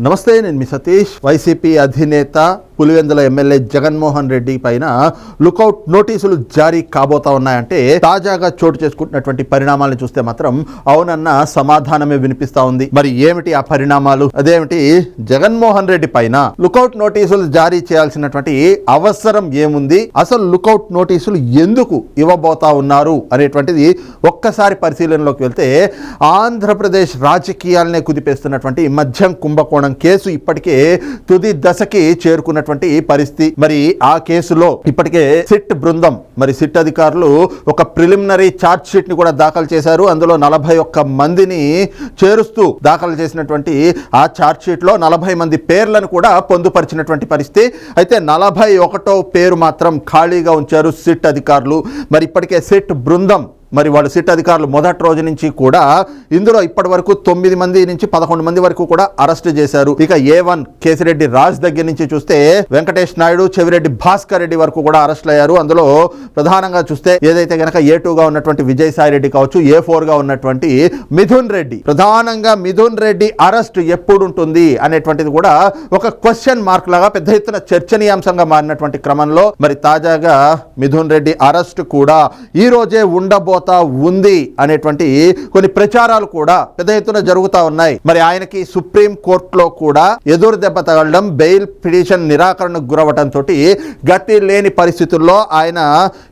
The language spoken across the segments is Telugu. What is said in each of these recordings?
నమస్తే నేను మీ సతీష్ వైసీపీ అధినేత. పులివెందుల ఎమ్మెల్యే జగన్మోహన్ రెడ్డి పైన లుకౌట్ నోటీసులు జారీ కాబోతా ఉన్నాయంటే తాజాగా చోటు చేసుకుంటున్నటువంటి పరిణామాలను చూస్తే మాత్రం అవునన్న సమాధానమే వినిపిస్తా ఉంది. మరి ఏమిటి ఆ పరిణామాలు? అదేమిటి? జగన్మోహన్ రెడ్డి పైన లుకౌట్ నోటీసులు జారీ చేయాల్సినటువంటి అవసరం ఏముంది? అసలు లుకౌట్ నోటీసులు ఎందుకు ఇవ్వబోతా ఉన్నారు? అనేటువంటిది ఒక్కసారి పరిశీలనలోకి వెళ్తే ఆంధ్రప్రదేశ్ రాజకీయాలనే కుదిపేస్తున్నటువంటి మద్యం కుంభకోణం కేసు ఇప్పటికే తుది దశకి చేరుకున్నటువంటి పరిస్థితి. మరి ఆ కేసులో ఇప్పటికే సిట్ బృందం మరి సిట్ అధికారులు ఒక ప్రిలిమినరీ ఛార్జ్ షీట్ని కూడా దాఖలు చేశారు. అందులో నలభై ఒక్క మందిని చేరుస్తూ దాఖలు చేసినటువంటి ఆ ఛార్జ్ షీట్లో నలభై మంది పేర్లను కూడా పొందుపరిచినటువంటి పరిస్థితి. అయితే నలభై ఒకటో పేరు మాత్రం ఖాళీగా ఉంచారు సిట్ అధికారులు. మరి ఇప్పటికే సిట్ బృందం మరి వాళ్ళు సిట్ అధికారులు మొదటి రోజు నుంచి కూడా ఇందులో ఇప్పటి వరకు తొమ్మిది మంది నుంచి పదకొండు మంది వరకు కూడా అరెస్ట్ చేశారు. ఇక ఏ వన్ కేసిరెడ్డి రాజ్ దగ్గర నుంచి చూస్తే వెంకటేష్ నాయుడు చెవిరెడ్డి భాస్కర్ రెడ్డి వరకు కూడా అరెస్ట్ అయ్యారు. అందులో ప్రధానంగా చూస్తే ఏదైతే గనక ఏ గా ఉన్నటువంటి విజయసాయి రెడ్డి కావచ్చు ఏ గా ఉన్నటువంటి మిథున్ రెడ్డి. ప్రధానంగా మిథున్ రెడ్డి అరెస్ట్ ఎప్పుడు ఉంటుంది అనేటువంటిది కూడా ఒక క్వశ్చన్ మార్క్ లాగా పెద్ద ఎత్తున చర్చనీయాంశంగా మారినటువంటి క్రమంలో మరి తాజాగా మిథున్ రెడ్డి అరెస్ట్ కూడా ఈ రోజే ఉండబో ఉండబోతా ఉంది అనేటువంటి కొన్ని ప్రచారాలు కూడా పెద్ద ఎత్తున జరుగుతా ఉన్నాయి. మరి ఆయనకి సుప్రీం కోర్టులో కూడా ఎదురు దెబ్బ తగలడం బెయిల్ పిటిషన్ నిరాకరణకు గురవటంతో గతి లేని పరిస్థితుల్లో ఆయన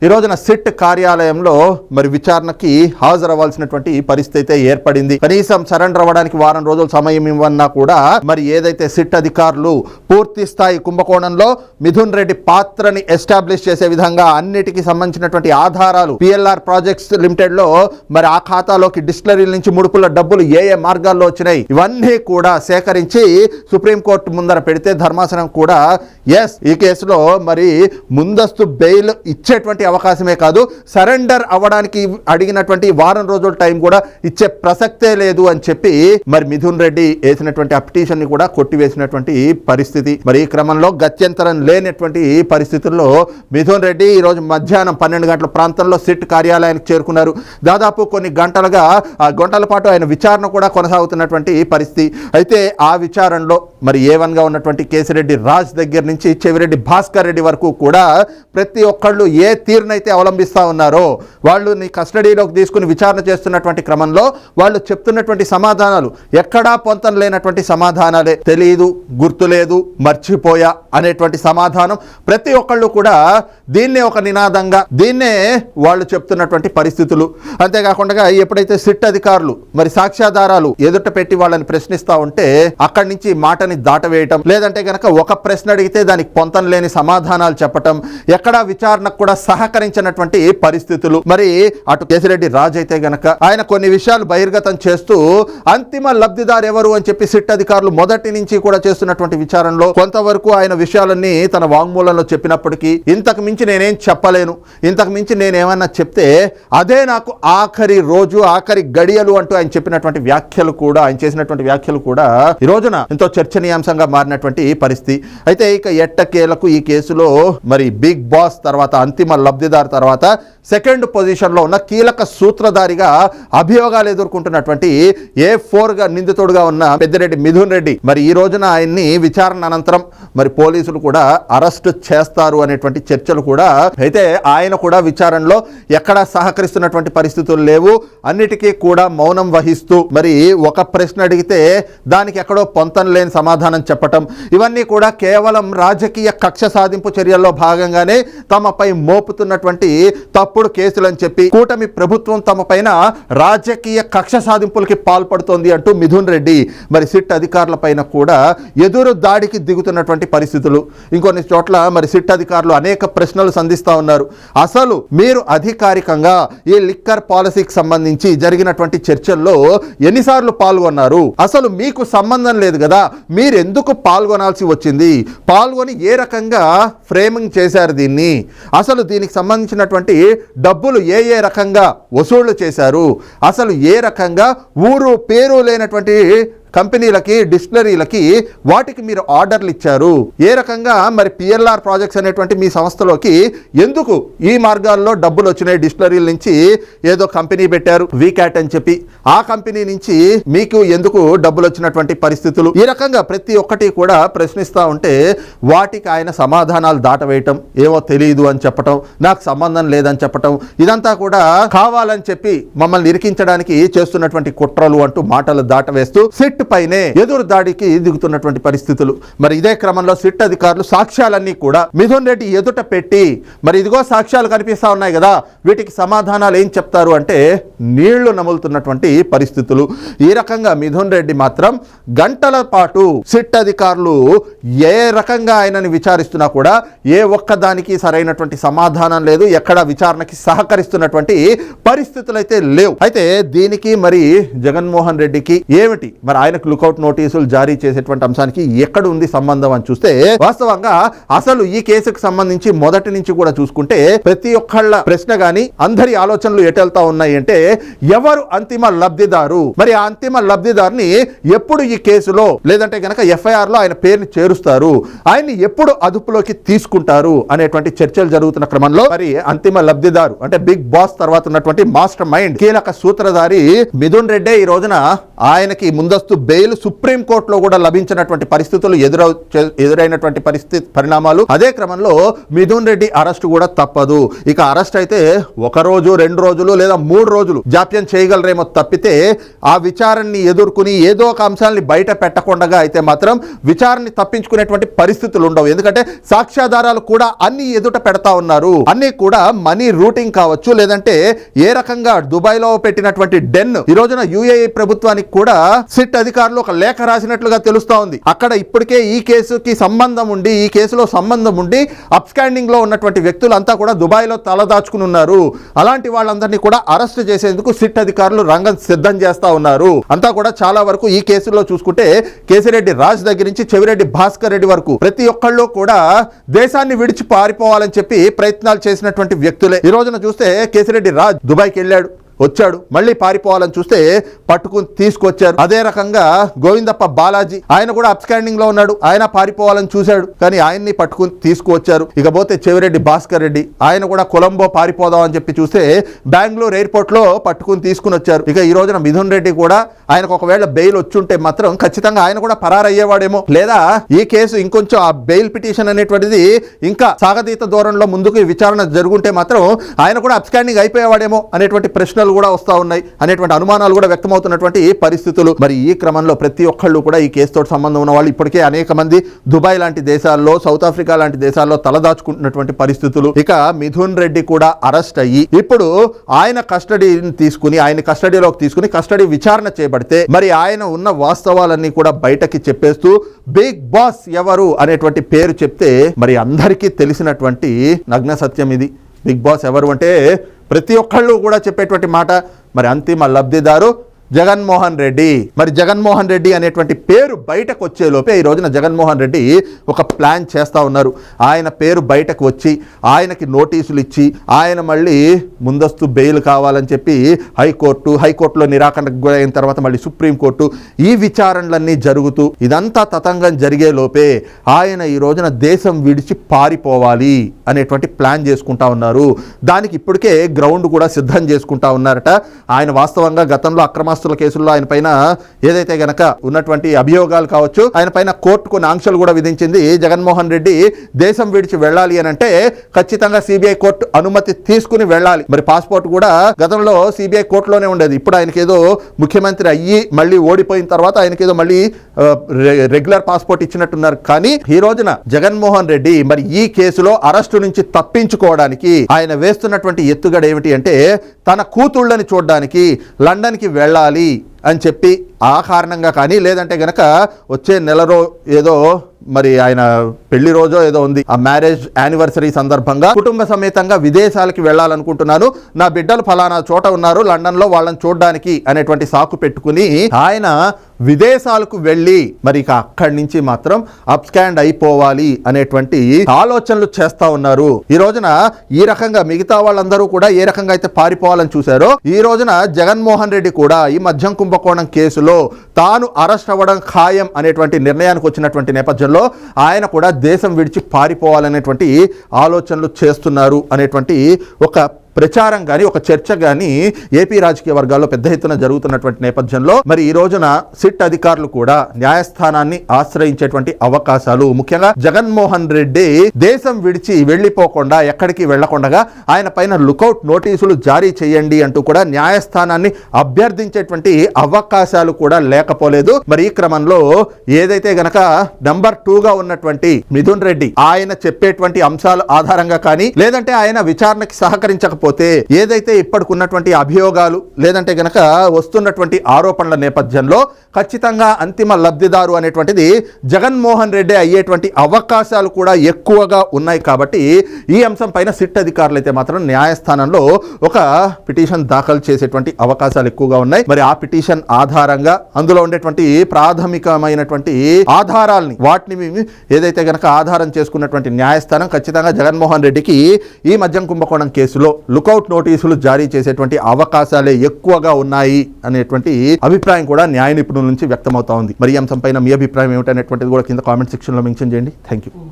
ఈ రోజున సిట్ కార్యాలయంలో మరి విచారణకి హాజరవ్వాల్సినటువంటి పరిస్థితి అయితే ఏర్పడింది. కనీసం సరెండర్ అవ్వడానికి వారం రోజులు సమయం ఇవ్వన్నా కూడా మరి ఏదైతే సిట్ అధికారులు పూర్తి స్థాయి కుంభకోణంలో మిథున్ రెడ్డి పాత్రని ఎస్టాబ్లిష్ చేసే విధంగా అన్నిటికీ సంబంధించినటువంటి ఆధారాలు పిఎల్ఆర్ ప్రాజెక్ట్స్ లిమిటెడ్లో మరి ఆ ఖాతాలోకి డిస్టిలరీల నుంచి ముడుపుల డబ్బులు ఏ ఏ మార్గాల్లో వచ్చినాయి ఇవన్నీ కూడా సేకరించి సుప్రీంకోర్టు ముందర పెడితే ధర్మాసనం కూడా ఎస్ ఈ కేసులో మరి ముందస్తు బెయిల్ ఇచ్చేటువంటి అవకాశమే కాదు సరెండర్ అవ్వడానికి అడిగినటువంటి వారం రోజుల టైం కూడా ఇచ్చే ప్రసక్తే లేదు అని చెప్పి మరి మిథున్ రెడ్డి వేసినటువంటి ఆ పిటిషన్ని కూడా కొట్టివేసినటువంటి పరిస్థితి. మరి ఈ క్రమంలో గత్యంతరం లేనటువంటి పరిస్థితుల్లో మిథున్ రెడ్డి ఈ రోజు మధ్యాహ్నం పన్నెండు గంటల ప్రాంతంలో సిట్ కార్యాలయానికి చేరుకున్నారు. దాదాపు కొన్ని గంటలుగా ఆ గంటల పాటు ఆయన విచారణ కూడా కొనసాగుతున్నటువంటి పరిస్థితి. అయితే ఆ విచారణలో మరి ఏవన్గా ఉన్నటువంటి కేసిరెడ్డి రాజ్ దగ్గర నుంచి చెవిరెడ్డి భాస్కర్ రెడ్డి వరకు కూడా ప్రతి ఒక్కళ్ళు ఏ తీరునైతే అవలంబిస్తా ఉన్నారో వాళ్ళు నీ కస్టడీలోకి తీసుకుని విచారణ చేస్తున్నటువంటి క్రమంలో వాళ్ళు చెప్తున్నటువంటి సమాధానాలు ఎక్కడా పొంతం లేనటువంటి సమాధానాలే. తెలియదు గుర్తులేదు మర్చిపోయా అనేటువంటి సమాధానం ప్రతి ఒక్కళ్ళు కూడా దీన్నే ఒక నినాదంగా దీన్నే వాళ్ళు చెప్తున్నటువంటి పరిస్థితి. పరిస్థితులు. అంతేకాకుండా ఎప్పుడైతే సిట్ అధికారులు మరి సాక్ష్యాధారాలు ఎదుట పెట్టి వాళ్ళని ప్రశ్నిస్తా ఉంటే అక్కడి నుంచి మాటని దాటవేయటం లేదంటే గనక ఒక ప్రశ్న అడిగితే దానికి పొంతం లేని సమాధానాలు చెప్పటం ఎక్కడా విచారణకు కూడా సహకరించినటువంటి పరిస్థితులు. మరి అటు కేసిరెడ్డి రాజ్ అయితే గనక ఆయన కొన్ని విషయాలు బహిర్గతం చేస్తూ అంతిమ లబ్ధిదారు ఎవరు? అని చెప్పి సిట్ అధికారులు మొదటి నుంచి కూడా చేస్తున్నటువంటి విచారణలో కొంతవరకు ఆయన విషయాలన్నీ తన వాంగ్మూలంలో చెప్పినప్పటికీ ఇంతకు మించి నేనేం చెప్పలేను. ఇంతకు మించి నేనేమన్నా చెప్తే అదే నాకు ఆఖరి రోజు ఆఖరి గడియలు అంటూ ఆయన చెప్పినటువంటి వ్యాఖ్యలు కూడా ఆయన చేసినటువంటి వ్యాఖ్యలు కూడా ఈ రోజున ఎంతో చర్చనీయాంశంగా మారినటువంటి పరిస్థితి. అయితే ఇక ఎట్టకేలకు ఈ కేసులో మరి బిగ్ బాస్ తర్వాత అంతిమ లబ్ధిదారు తర్వాత సెకండ్ పొజిషన్లో ఉన్న కీలక సూత్రధారిగా అభియోగాలు ఎదుర్కొంటున్నటువంటి ఏ ఫోర్గా నిందితుడుగా ఉన్న పెద్దిరెడ్డి మిథున్ రెడ్డి మరి ఈ రోజున ఆయన్ని విచారణ అనంతరం మరి పోలీసులు కూడా అరెస్ట్ చేస్తారు అనేటువంటి చర్చలు కూడా. అయితే ఆయన కూడా విచారణలో ఎక్కడా చేస్తున్నటువంటి పరిస్థితులు లేవు. అన్నిటికీ కూడా మౌనం వహిస్తూ మరి ఒక ప్రశ్న అడిగితే దానికి ఎక్కడో పొంతం లేని సమాధానం చెప్పటం. ఇవన్నీ కూడా కేవలం రాజకీయ కక్ష సాధింపు చర్యల్లో భాగంగానే తమపై మోపుతున్నటువంటి తప్పుడు కేసులని చెప్పి కూటమి ప్రభుత్వం తమ పైన రాజకీయ కక్ష సాధింపులకి పాల్పడుతోంది అంటూ మిథున్ రెడ్డి మరి సిట్ అధికారుల పైన కూడా ఎదురు దాడికి దిగుతున్నటువంటి పరిస్థితులు. ఇంకొన్ని చోట్ల మరి సిట్ అధికారులు అనేక ప్రశ్నలు సంధిస్తా ఉన్నారు. అసలు మీరు అధికారికంగా ఈ లిక్కర్ పాలసీకి సంబంధించి జరిగినటువంటి చర్చల్లో ఎన్నిసార్లు పాల్గొన్నారు? అసలు మీకు సంబంధం లేదు కదా? మీరు ఎందుకు పాల్గొనాల్సి వచ్చింది? పాల్గొని ఏ రకంగా ఫ్రేమింగ్ చేశారు దీన్ని? అసలు దీనికి సంబంధించినటువంటి డబ్బులు ఏ ఏ రకంగా వసూళ్ళు చేశారు? అసలు ఏ రకంగా ఊరు పేరు లేనటువంటి కంపెనీలకి డిస్టిలరీలకి వాటికి మీరు ఆర్డర్లు ఇచ్చారు. ఏ రకంగా మరి పిఎల్ఆర్ ప్రాజెక్ట్స్ అనేటువంటి మీ సంస్థలోకి ఎందుకు ఈ మార్గాల్లో డబ్బులు వచ్చినాయి? డిస్టిలరీల నుంచి ఏదో కంపెనీ పెట్టారు వీకాట్ అని చెప్పి. ఆ కంపెనీ నుంచి మీకు ఎందుకు డబ్బులు వచ్చినటువంటి పరిస్థితులు? ఈ రకంగా ప్రతి ఒక్కటి కూడా ప్రశ్నిస్తూ ఉంటే వాటికి ఆయన సమాధానాలు దాటవేయటం ఏమో తెలియదు అని చెప్పటం నాకు సంబంధం లేదని చెప్పటం ఇదంతా కూడా కావాలని చెప్పి మమ్మల్ని ఇరికించడానికి చేస్తున్నటువంటి కుట్రలు అంటూ మాటలు దాటవేస్తూ సిట్ పైనే ఎదురు దాడికి దిగుతున్నటువంటి పరిస్థితులు. మరి ఇదే క్రమంలో సిట్ అధికారులు సాక్ష్యాలన్నీ కూడా మిథున్ రెడ్డి ఎదుట పెట్టి మరి ఇదిగో సాక్ష్యాలు కనిపిస్తా ఉన్నాయి కదా వీటికి సమాధానాలు ఏం చెప్తారు అంటే నీళ్ళు నములుతున్నటువంటి పరిస్థితులు. ఈ రకంగా మిథున్ రెడ్డి మాత్రం గంటల పాటు సిట్ అధికారులు ఏ రకంగా ఆయనని విచారిస్తున్నా కూడా ఏ ఒక్క దానికి సరైనటువంటి సమాధానం లేదు ఎక్కడ విచారణకి సహకరిస్తున్నటువంటి పరిస్థితులు అయితే లేవు. అయితే దీనికి మరి జగన్మోహన్ రెడ్డికి ఏమిటి? మరి ఆయనకు లుకౌట్ నోటీసులు జారీ చేసేటువంటి అంశానికి ఎక్కడ ఉంది సంబంధం అని చూస్తే వాస్తవంగా అసలు ఈ కేసుకు సంబంధించి మొదటి నుంచి కూడా చూసుకుంటే ప్రతి ఒక్కళ్ళ ప్రశ్న గాని అందరి ఆలోచనలు ఎటెళ్తా ఉన్నాయి అంటే ఎవరు అంతిమ లబ్ధిదారు? మరి ఆ అంతిమ లబ్ధిదారుని ఎప్పుడు ఈ కేసులో లేదంటే గనక ఎఫ్ఐఆర్లో ఆయన పేరుని చేరుస్తారు? ఆయన్ని ఎప్పుడు అదుపులోకి తీసుకుంటారు? అనేటువంటి చర్చలు జరుగుతున్న క్రమంలో మరి అంతిమ లబ్ధిదారు అంటే బిగ్ బాస్ తర్వాత ఉన్నటువంటి మాస్టర్ మైండ్ కీలక సూత్రధారి మిథున్ రెడ్డే ఈ రోజున ఆయనకి ముందస్తు బెయిల్ సుప్రీం కోర్టులో కూడా లభించినటువంటి పరిస్థితులు ఎదురవు ఎదురైనటువంటి పరిస్థితి పరిణామాలు. అదే క్రమంలో మిథున్ రెడ్డి అరెస్ట్ కూడా తప్పదు. ఇక అరెస్ట్ అయితే ఒక రోజు రెండు రోజులు లేదా మూడు రోజులు జాప్యం చేయగలరేమో తప్పితే ఆ విచారణని ఎదుర్కొని ఏదో ఒక అంశాన్ని బయట పెట్టకుండా అయితే మాత్రం విచారణని తప్పించుకునేటువంటి పరిస్థితులు ఉండవు. ఎందుకంటే సాక్ష్యాధారాలు కూడా అన్ని ఎదుట పెడతా ఉన్నారు. అన్ని కూడా మనీ రూటింగ్ కావచ్చు లేదంటే ఏ రకంగా దుబాయ్లో పెట్టినటువంటి డెన్. ఈ రోజున యుఏఈ ప్రభుత్వానికి కూడా సిట్ అది అధికారులు ఒక లేఖ రాసినట్లుగా తెలుస్తా ఉంది. అక్కడ ఇప్పటికే ఈ కేసుకి సంబంధం ఉండి ఈ కేసులో సంబంధం ఉండి అప్స్కాండింగ్లో ఉన్నటువంటి వ్యక్తులంతా కూడా దుబాయ్లో తలదాచుకుని ఉన్నారు. అలాంటి వాళ్ళందరినీ కూడా అరెస్ట్ చేసేందుకు సిట్ అధికారులు రంగం సిద్ధం చేస్తా ఉన్నారు. అంతా కూడా చాలా వరకు ఈ కేసులో చూసుకుంటే కేసిరెడ్డి రాజ్ దగ్గర నుంచి చెవిరెడ్డి భాస్కర్ రెడ్డి వరకు ప్రతి ఒక్కళ్ళు కూడా దేశాన్ని విడిచి పారిపోవాలని చెప్పి ప్రయత్నాలు చేసినటువంటి వ్యక్తులే. ఈ రోజున చూస్తే కేసిరెడ్డి రాజ్ దుబాయ్కి వెళ్ళాడు. వచ్చాడు. మళ్ళీ పారిపోవాలని చూస్తే పట్టుకుని తీసుకొచ్చారు. అదే రకంగా గోవిందప్ప బాలాజీ ఆయన కూడా అప్స్టాండింగ్లో ఉన్నాడు. ఆయన పారిపోవాలని చూశాడు. కానీ ఆయన్ని పట్టుకుని తీసుకువచ్చారు ఇకపోతే చెవిరెడ్డి భాస్కర్ రెడ్డి ఆయన కూడా కొలంబో పారిపోదాం అని చెప్పి చూస్తే బెంగళూరు ఎయిర్పోర్ట్లో పట్టుకుని తీసుకుని వచ్చారు. ఇక ఈ రోజున మిథున్ రెడ్డి కూడా ఆయనకు ఒకవేళ బెయిల్ వచ్చుంటే మాత్రం ఖచ్చితంగా ఆయన కూడా పరారయ్యేవాడేమో. లేదా ఈ కేసు ఇంకొంచెం ఆ బెయిల్ పిటిషన్ అనేటువంటిది ఇంకా సాగతీత దూరంలో ముందుకు విచారణ జరుగుంటే మాత్రం ఆయన కూడా అప్స్కాండింగ్ అయిపోయేవాడేమో అనేటువంటి ప్రశ్నలు కూడా వస్తూ ఉన్నాయి అనేటువంటి అనుమానాలు కూడా వ్యక్తమవుతున్నటువంటి పరిస్థితులు. మరి ఈ క్రమంలో ప్రతి ఒక్కళ్ళు కూడా ఈ కేసుతో సంబంధం ఉన్న వాళ్ళు ఇప్పటికే అనేక మంది దుబాయ్ లాంటి దేశాల్లో సౌత్ ఆఫ్రికా లాంటి దేశాల్లో తలదాచుకుంటున్నటువంటి పరిస్థితులు. ఇక మిథున్ రెడ్డి కూడా అరెస్ట్ అయ్యి ఇప్పుడు ఆయన కస్టడీని తీసుకుని ఆయన కస్టడీలోకి తీసుకుని కస్టడీ విచారణ చేపడితే మరి ఆయన ఉన్న వాస్తవాలన్నీ కూడా బయటకి చెప్పేస్తూ బిగ్ బాస్ ఎవరు అనేటువంటి పేరు చెప్తే మరి అందరికీ తెలిసినటువంటి నగ్న సత్యం ఇది. బిగ్ బాస్ ఎవరు అంటే ప్రతి ఒక్కళ్ళు కూడా చెప్పేటువంటి మాట మరి అంతిమ లబ్ధిదారు జగన్మోహన్ రెడ్డి. మరి జగన్మోహన్ రెడ్డి అనేటువంటి పేరు బయటకు వచ్చే లోపే ఈ రోజున జగన్మోహన్ రెడ్డి ఒక ప్లాన్ చేస్తూ ఉన్నారు. ఆయన పేరు బయటకు వచ్చి ఆయనకి నోటీసులు ఇచ్చి ఆయన మళ్ళీ ముందస్తు బెయిల్ కావాలని చెప్పి హైకోర్టు హైకోర్టులో నిరాకరణకు గురైన తర్వాత మళ్ళీ సుప్రీంకోర్టు ఈ విచారణలన్నీ జరుగుతూ ఇదంతా తతంగం జరిగే లోపే ఆయన ఈ రోజున దేశం విడిచి పారిపోవాలి అనేటువంటి ప్లాన్ చేసుకుంటా ఉన్నారు. దానికి ఇప్పటికే గ్రౌండ్ కూడా సిద్ధం చేసుకుంటా ఉన్నారట. ఆయన వాస్తవంగా గతంలో అక్రమ అక్రమాస్తుల కేసుల్లో ఆయన పైన ఏదైతే గనక ఉన్నటువంటి అభియోగాలు కావచ్చు ఆయన పైన కోర్టు కొన్ని ఆంక్షలు కూడా విధించింది జగన్మోహన్ రెడ్డి. దేశం విడిచి వెళ్ళాలి అని అంటే ఖచ్చితంగా సిబిఐ కోర్టు అనుమతి తీసుకుని వెళ్ళాలి. మరి పాస్పోర్ట్ కూడా గతంలో సిబిఐ కోర్టులోనే ఉండేది. ఇప్పుడు ఆయనకి ఏదో ముఖ్యమంత్రి అయ్యి మళ్ళీ ఓడిపోయిన తర్వాత ఆయనకి ఏదో మళ్ళీ రెగ్యులర్ పాస్పోర్ట్ ఇచ్చినట్టున్నారు. కానీ ఈ రోజున జగన్మోహన్ రెడ్డి మరి ఈ కేసులో అరెస్టు నుంచి తప్పించుకోవడానికి ఆయన వేస్తున్నటువంటి ఎత్తుగడ ఏమిటి అంటే తన కూతుళ్ళని చూడడానికి లండన్కి వెళ్ళాలి. అని చెప్పి ఆ కారణంగా కానీ లేదంటే గనక వచ్చే నెలలో ఏదో మరి ఆయన పెళ్ళి రోజో ఏదో ఉంది. ఆ మ్యారేజ్ యానివర్సరీ సందర్భంగా కుటుంబ సమేతంగా విదేశాలకి వెళ్ళాలనుకుంటున్నాను. నా బిడ్డలు ఫలానా చోట ఉన్నారు. లండన్లో వాళ్ళని చూడడానికి అనేటువంటి సాకు పెట్టుకుని ఆయన విదేశాలకు వెళ్ళి మరి ఇక అక్కడి నుంచి మాత్రం అప్స్కాండ్ అయిపోవాలి అనేటువంటి ఆలోచనలు చేస్తా ఉన్నారు. ఈ రోజున ఈ రకంగా మిగతా వాళ్ళందరూ కూడా ఏ రకంగా అయితే పారిపోవాలని చూశారో ఈ రోజున జగన్మోహన్ రెడ్డి కూడా ఈ మద్యం కుంభకోణం కేసులో తాను అరెస్ట్ అవ్వడం ఖాయం అనేటువంటి నిర్ణయానికి వచ్చినటువంటి నేపథ్యంలో ఆయన కూడా దేశం విడిచి పారిపోవాలనేటువంటి ఆలోచనలు చేస్తున్నారు అనేటువంటి ఒక ప్రచారం కానీ ఒక చర్చ కానీ ఏపీ రాజకీయ వర్గాల్లో పెద్ద ఎత్తున జరుగుతున్నటువంటి నేపథ్యంలో మరి ఈ రోజున సిట్ అధికారులు కూడా న్యాయస్థానాన్ని ఆశ్రయించేటువంటి అవకాశాలు. ముఖ్యంగా జగన్మోహన్ రెడ్డి దేశం విడిచి వెళ్ళిపోకుండా ఎక్కడికి వెళ్ళకుండా ఆయన పైన లుకౌట్ నోటీసులు జారీ చేయండి అంటూ కూడా న్యాయస్థానాన్ని అభ్యర్థించేటువంటి అవకాశాలు కూడా లేకపోలేదు. మరి ఈ క్రమంలో ఏదైతే గనక నంబర్గా ఉన్నటువంటి మిథున్ రెడ్డి ఆయన చెప్పేటువంటి అంశాల ఆధారంగా కానీ లేదంటే ఆయన విచారణకి సహకరించకపోతే ఏదైతే ఇప్పటికున్నటువంటి అభియోగాలు లేదంటే గనక వస్తున్నటువంటి ఆరోపణల నేపథ్యంలో ఖచ్చితంగా అంతిమ లబ్ధిదారు అనేటువంటిది జగన్మోహన్ రెడ్డి అయ్యేటువంటి అవకాశాలు కూడా ఎక్కువగా ఉన్నాయి కాబట్టి ఈ అంశం పైన సిట్ అధికారులు అయితే మాత్రం న్యాయస్థానంలో ఒక పిటిషన్ దాఖలు చేసేటువంటి అవకాశాలు ఎక్కువగా ఉన్నాయి. మరి ఆ పిటిషన్ ఆధారంగా అందులో ఉండేటువంటి ప్రాథమికమైనటువంటి ఆధారాలని వాటిని ఏదైతే గనక ఆధారం చేసుకున్నటువంటి న్యాయస్థానం ఖచ్చితంగా జగన్మోహన్ రెడ్డికి ఈ మద్యం కుంభకోణం కేసులో లుకౌట్ నోటీసులు జారీ చేసేటువంటి అవకాశాలే ఎక్కువగా ఉన్నాయి అనేటువంటి అభిప్రాయం కూడా న్యాయ నిపుణుల నుంచి వ్యక్తమవుతా ఉంది. మరి ఈ అంశంపైన మీ అభిప్రాయం ఏమిటనేటువంటిది కూడా కింద కామెంట్ సెక్షన్లో మెన్షన్ చేయండి. Thank you